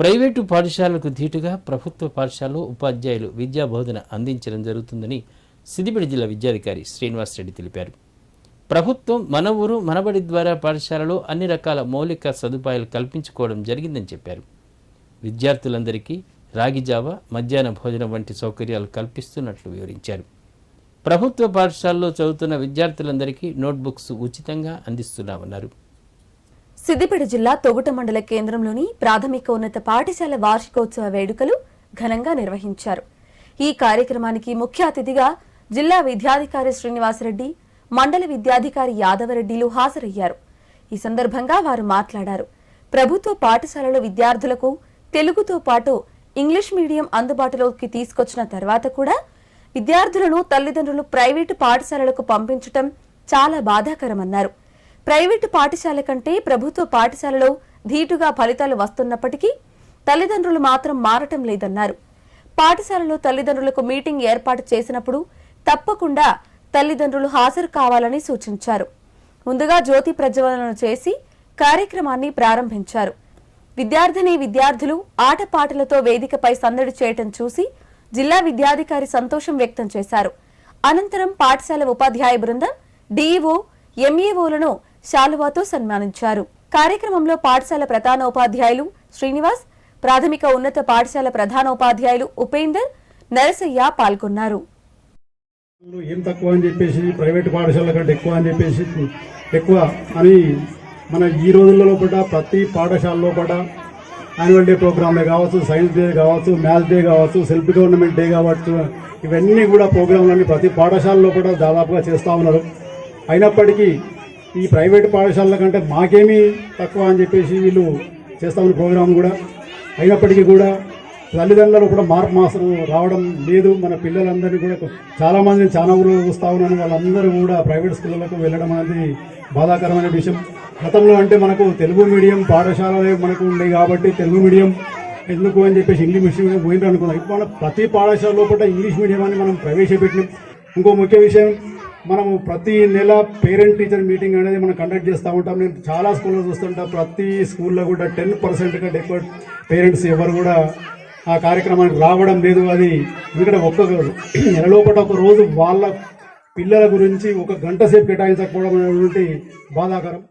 Private పాఠశాలకు ధీటుగా ప్రభుత్వ పాఠశాలలో ఉపాధ్యాయులు విద్యా బోధన అందించడం జరుగుతుందని సిద్దిపేట జిల్లా విద్యాధికారి శ్రీనివాస్ రెడ్డి తెలిపారు. ప్రభుత్వం మన ఊరు మనబడి ద్వారా పాఠశాలలో అన్ని రకాల మౌలిక సదుపాయాలు కల్పించుకోవడం జరిగిందని చెప్పారు. విద్యార్థులందరికీ రాగి జావ మధ్యాహ్న భోజనం వంటి సౌకర్యాలు కల్పిస్తున్నట్లు వివరించారు. ప్రభుత్వ పాఠశాలలో చదువుతున్న విద్యార్థులందరికీ నోట్బుక్స్ ఉచితంగా అందిస్తున్నామన్నారు. సిద్దిపేట జిల్లా తొగుట మండల కేంద్రంలోని ప్రాథమిక ఉన్నత పాఠశాల వార్షికోత్సవ వేడుకలు ఘనంగా నిర్వహించారు. ఈ కార్యక్రమానికి ముఖ్య అతిథిగా జిల్లా విద్యాధికారి శ్రీనివాసరెడ్డి మండల విద్యాధికారి యాదవరెడ్డిలు హాజరయ్యారు. ఈ సందర్భంగా వారు మాట్లాడారు. ప్రభుత్వ పాఠశాలలో విద్యార్థులకు తెలుగుతో పాటు ఇంగ్లీష్ మీడియం అందుబాటులోకి తీసుకొచ్చిన తర్వాత కూడా విద్యార్థులను తల్లిదండ్రులు ప్రైవేటు పాఠశాలలకు పంపించటం చాలా బాధాకరమన్నారు. ప్రైవేటు పాఠశాల కంటే ప్రభుత్వ పాఠశాలలో ధీటుగా ఫలితాలు వస్తున్నప్పటికీ తల్లిదండ్రులు మాత్రం మారటం లేదన్నారు. పాఠశాలలో తల్లిదండ్రులకు మీటింగ్ ఏర్పాటు చేసినప్పుడు తప్పకుండా తల్లిదండ్రులు హాజరు కావాలని సూచించారు. ముందుగా జ్యోతి ప్రజ్వలన చేసి కార్యక్రమాన్ని ప్రారంభించారు. విద్యార్థిని విద్యార్థులు ఆటపాటలతో వేదికపై సందడి చేయటం చూసి జిల్లా విద్యాధికారి సంతోషం వ్యక్తం చేశారు. అనంతరం పాఠశాల ఉపాధ్యాయ బృందం డీఈఓ ఎంఈఓలను శాలువాతో సన్మానించారు. కార్యక్రమంలో పాఠశాల ప్రధానోపాధ్యాయులు శ్రీనివాస్ ప్రాథమిక ఉన్నత పాఠశాల ప్రధానోపాధ్యాయులు ఉపేందర్ నరసయ్య పాల్గొన్నారు. ఏం తక్కువ అని చెప్పేసి ప్రైవేట్ పాఠశాల కంటే ఎక్కువ అని చెప్పేసి ఎక్కువ అని మన ఈ రోజుల్లో కూడా ప్రతి పాఠశాలలో కూడా యాన్యువల్ డే ప్రోగ్రాంలే కావచ్చు సైన్స్ డే కావచ్చు మ్యాథ్స్ డే కావచ్చు సెల్ఫ్ గవర్నమెంట్ డే కావచ్చు ఇవన్నీ కూడా ప్రోగ్రాంలన్నీ ప్రతి పాఠశాలలో కూడా దాదాపుగా చేస్తూ ఉన్నారు. అయినప్పటికీ ఈ ప్రైవేట్ పాఠశాలల కంటే మాకేమీ తక్కువ అని చెప్పేసి వీళ్ళు చేస్తా ఉన్న ప్రోగ్రాం కూడా. అయినప్పటికీ కూడా తల్లిదండ్రులు కూడా మార్పు మాసం రావడం లేదు. మన పిల్లలందరినీ కూడా చాలామంది చాలా ఊరు వస్తా ఉన్నాను. వాళ్ళందరూ కూడా ప్రైవేట్ స్కూళ్ళకు వెళ్ళడం అనేది బాధాకరమైన విషయం. గతంలో అంటే మనకు తెలుగు మీడియం పాఠశాలలే మనకు ఉండేవి కాబట్టి తెలుగు మీడియం ఎందుకు అని చెప్పేసి ఇంగ్లీష్ మీడియం పోయింది అనుకున్నాం ఇప్పుడు మన ప్రతి పాఠశాలలో కూడా ఇంగ్లీష్ మీడియం అని మనం ప్రవేశపెట్టినాం. ఇంకో ముఖ్య విషయం మనము ప్రతి నెల పేరెంట్ టీచర్ మీటింగ్ అనేది మనం కండక్ట్ చేస్తూ ఉంటాం. నేను చాలా స్కూల్లో చూస్తుంటా. ప్రతి స్కూల్లో కూడా టెన్ పర్సెంట్ కంటే ఎక్కువ పేరెంట్స్ ఎవరు కూడా ఆ కార్యక్రమానికి రావడం లేదు. అది ఎందుకంటే ఒక్క నెలలోపట ఒక రోజు వాళ్ళ పిల్లల గురించి ఒక గంట సేపు కేటాయించకపోవడం అనేటువంటి బాధాకరం.